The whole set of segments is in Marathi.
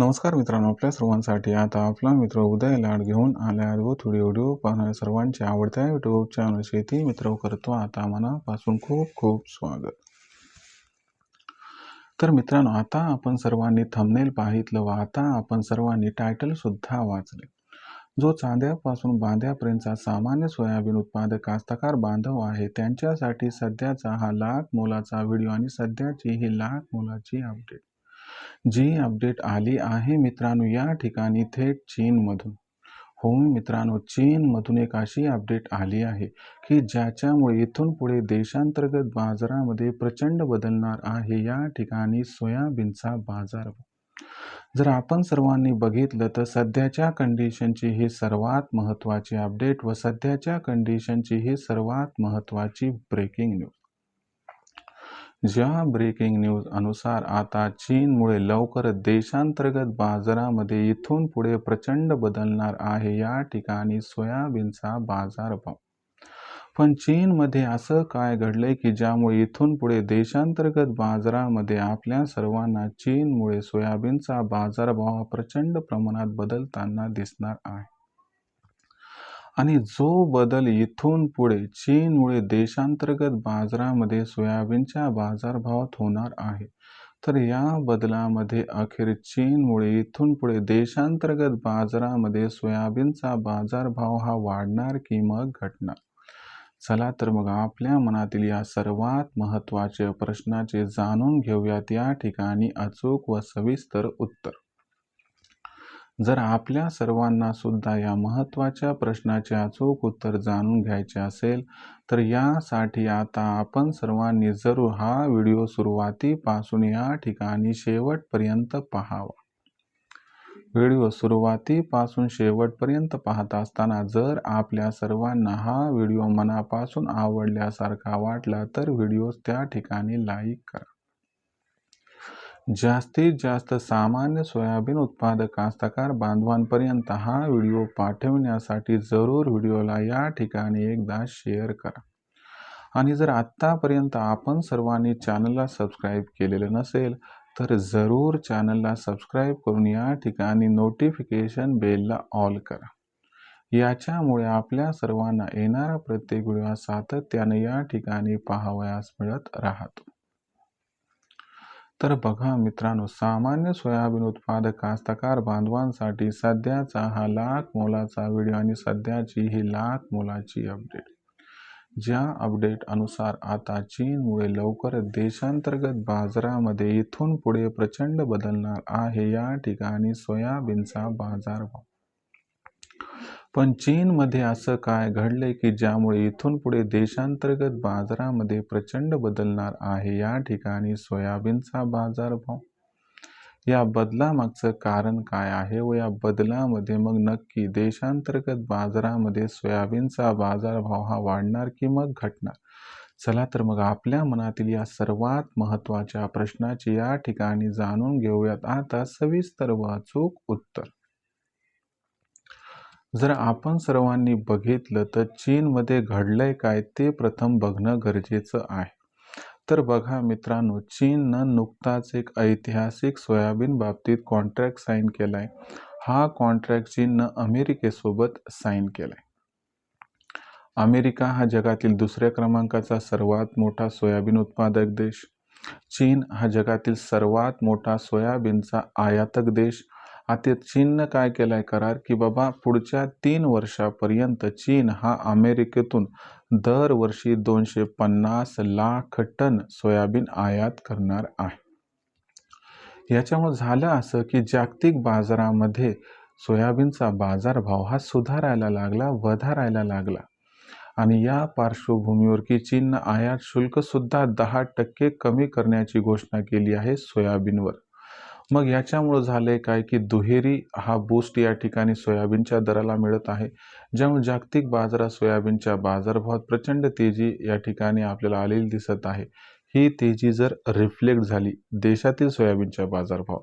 नमस्कार मित्रांनो आपल्या सर्वांसाठी आता आपला मित्र उदय लाड घेऊन आल्या अद्भुत व्हिडिओ व्हिडिओ पाहणाऱ्या सर्वांच्या आवडत्या युट्यूब चॅनल शेती मित्र करतो. आता मनापासून खूप खूप स्वागत. तर मित्रांनो आता आपण सर्वांनी थंबनेल पाहितलं व आता आपण सर्वांनी टायटल सुद्धा वाचले. जो चांद्यापासून बांध्यापर्यंतचा सामान्य सोयाबीन उत्पादक कास्तकार बांधव आहे त्यांच्यासाठी सध्याचा हा लाख मोलाचा व्हिडिओ आणि सध्याची ही लाख मोलाची अपडेट जी अपडेट आली आहे मित्रांनो या ठिकाणी थेट चीनमधून. हो मित्रांनो चीनमधून एक अशी अपडेट आली आहे की ज्याच्यामुळे इथून पुढे देशांतर्गत बाजारामध्ये प्रचंड बदलणार आहे या ठिकाणी सोयाबीनचा बाजार. जर आपण सर्वांनी बघितलं तर सध्याच्या कंडिशनची ही सर्वात महत्त्वाची अपडेट व सध्याच्या कंडिशनची ही सर्वात महत्त्वाची ब्रेकिंग न्यूज ज्या ब्रेकिंग न्यूज अनुसार आता चीनमुळे लवकर देशांतर्गत बाजारामध्ये इथून पुढे प्रचंड बदलणार आहे या ठिकाणी सोयाबीनचा बाजारभाव पण चीनमध्ये असं काय घडलंय की ज्यामुळे इथून पुढे देशांतर्गत बाजारामध्ये आपल्या सर्वांना चीनमुळे सोयाबीनचा बाजारभाव प्रचंड प्रमाणात बदलताना दिसणार आहे? आणि जो बदल इथून पुढे चीनमुळे देशांतर्गत बाजारामध्ये सोयाबीनच्या बाजारभावात होणार आहे तर या बदलामध्ये अखेर चीनमुळे इथून पुढे देशांतर्गत बाजारामध्ये सोयाबीनचा बाजारभाव हा वाढणार की मग घटणार? चला तर मग आपल्या मनातील या सर्वात महत्त्वाच्या प्रश्नाचे जाणून घेऊयात. या ठिकाणी अचूक व सविस्तर उत्तर. जर आपल्या सर्वांना सुद्धा या महत्त्वाच्या प्रश्नाचे अचूक उत्तर जाणून घ्यायचे असेल तर यासाठी आता आपण सर्वांनी जरूर हा व्हिडिओ सुरुवातीपासून या ठिकाणी शेवटपर्यंत पाहावा. व्हिडिओ सुरुवातीपासून शेवटपर्यंत पाहत असताना जर आपल्या सर्वांना हा व्हिडिओ मनापासून आवडल्यासारखा वाटला तर व्हिडिओ त्या ठिकाणी लाईक करा. जास्तीत जास्त सामान्य सोयाबीन उत्पादक कास्तकार बांधवांपर्यंत हा व्हिडिओ पाठवण्यासाठी जरूर व्हिडिओला या ठिकाणी एकदा शेअर करा. आणि जर आत्तापर्यंत आपण सर्वांनी चॅनलला सबस्क्राईब केलेलं नसेल तर जरूर चॅनलला सबस्क्राईब करून या ठिकाणी नोटिफिकेशन बेलला ऑल करा. याच्यामुळे आपल्या सर्वांना येणारा प्रत्येक व्हिडिओ सातत्याने या ठिकाणी पाहावयास मिळत राहतो. तर बघा मित्रांनो सामान्य सोयाबीन उत्पादक कास्तकार बांधवांसाठी सध्याचा हा लाख मोलाचा व्हिडिओ आणि सध्याची ही लाख मोलाची अपडेट. ज्या अपडेट अनुसार आता चीनमुळे लवकर देशांतर्गत बाजारामध्ये इथून पुढे प्रचंड बदलणार आहे या ठिकाणी सोयाबीनचा बाजारभाव पण चीनमध्ये असं काय घडले की ज्यामुळे इथून पुढे देशांतर्गत बाजारामध्ये प्रचंड बदलणार आहे? या ठिकाणी सोयाबीनचा बाजारभाव? या बदलामागचं कारण काय आहे व या बदलामध्ये मग नक्की देशांतर्गत बाजारामध्ये सोयाबीनचा बाजारभाव हा वाढणार की मग घटणार? चला तर मग आपल्या मनातील या सर्वात महत्त्वाच्या प्रश्नाची या ठिकाणी जाणून घेऊयात. आता सविस्तर वाचूक उत्तर. जर आपण सर्वांनी बघितलं तर चीनमध्ये घडलंय काय ते प्रथम बघणं गरजेचं आहे. तर बघा मित्रांनो चीननं नुकताच एक ऐतिहासिक सोयाबीन बाबतीत कॉन्ट्रॅक्ट साईन केलाय. हा कॉन्ट्रॅक्ट चीननं अमेरिकेसोबत साईन केलाय. अमेरिका हा जगातील दुसऱ्या क्रमांकाचा सर्वात मोठा सोयाबीन उत्पादक देश. चीन हा जगातील सर्वात मोठा सोयाबीनचा आयातक देश. आता चीननं काय केलाय करार? की बाबा पुढच्या तीन वर्षापर्यंत चीन हा अमेरिकेतून दरवर्षी दोनशे पन्नास लाख टन सोयाबीन आयात करणार आहे. याच्यामुळे झालं असं की जागतिक बाजारामध्ये सोयाबीनचा बाजारभाव हा सुधारायला लागला वधारायला लागला. आणि या पार्श्वभूमीवर की चीननं आयात शुल्कसुद्धा दहा टक्के कमी करण्याची घोषणा केली आहे सोयाबीनवर. मग याच्यामुळं झालंय काय की दुहेरी हा बूस्ट या ठिकाणी सोयाबीनच्या दराला मिळत आहे. ज्यामुळे जागतिक बाजारात सोयाबीनच्या बाजारभावात प्रचंड तेजी या ठिकाणी आपल्याला आलेली दिसत आहे. ही तेजी जर रिफ्लेक्ट झाली देशातील सोयाबीनच्या बाजारभाव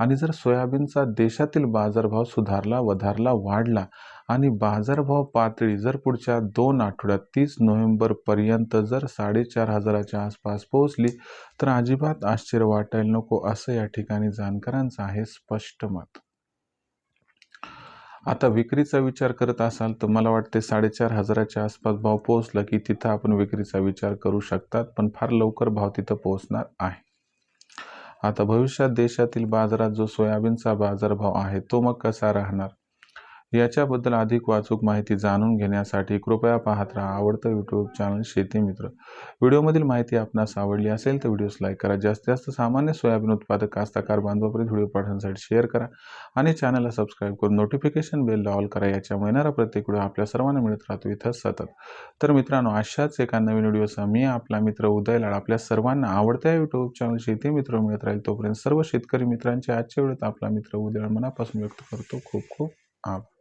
आणि जर सोयाबीनचा देशातील बाजारभाव सुधारला वधारला वाढला आणि बाजारभाव पातळी जर पुढच्या दोन आठवड्यात तीस नोव्हेंबरपर्यंत जर साडेचार हजाराच्या आसपास पोहोचली तर अजिबात आश्चर्य वाटायला नको असं या ठिकाणी जाणकारांचं आहे स्पष्ट मत. आता विक्रीचा विचार करत असाल तर मला वाटते साडेचार हजाराच्या आसपास भाव पोहोचला की तिथं आपण विक्रीचा विचार करू शकतात पण फार लवकर भाव तिथं पोहोचणार आहे. आता भविष्यात देशातील बाजारात जो सोयाबीनचा बाजारभाव आहे तो मग कसा राहणार? याच्याबद्दल अधिक वाचूक माहिती जाणून घेण्यासाठी कृपया पाहत राहा आवडतं यूट्यूब चॅनल शेती मित्र. व्हिडिओमधील माहिती आपणास आवडली असेल तर व्हिडिओस लाईक करा. जास्तीत जास्त सामान्य सोयाबीन उत्पादक कास्ताकार बांधवापर्यंत व्हिडिओ पाठवण्यासाठी शेअर करा आणि चॅनलला सबस्क्राईब करून नोटिफिकेशन बेल ऑल करा. याच्यामुळे येणारा प्रत्येक व्हिडिओ आपल्या सर्वांना मिळत राहतो. इथं सतत. तर मित्रांनो अशाच एका नवीन व्हिडिओचा मी आपला मित्र उदय लाड आपल्या सर्वांना आवडत्या यूट्यूब चॅनल शेती मित्र मिळत राहील. तोपर्यंत सर्व शेतकरी मित्रांचे आजच्या वेळेत आपला मित्र उदय मनापासून व्यक्त करतो. खूप खूप आभार.